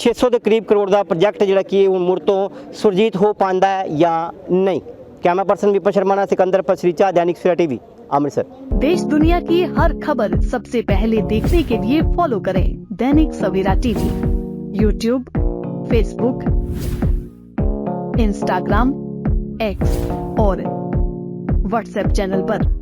600 ਦੇ ਕਰੀਬ ਕਰੋੜ ਦਾ ਪ੍ਰੋਜੈਕਟ ਜਿਹੜਾ ਕਿ ਹੁਣ ਮੁੜ ਤੋਂ ਸੁਰਜੀਤ ਹੋ ਪਾਉਂਦਾ ਹੈ ਜਾਂ ਨਹੀਂ ਕੈਮਰਾ ਪਰਸਨ ਵਿਪਨ ਸ਼ਰਮਾ ਨਾਲ ਸਿਕੰਦਰ ਪਸਰੀਚਾ दैनिक सवेरा टीवी अमृतसर देश दुनिया की हर खबर सबसे पहले देखने के लिए फॉलो करें Dainik Savera TV YouTube Facebook Instagram X और व्हाट्सएप चैनल पर।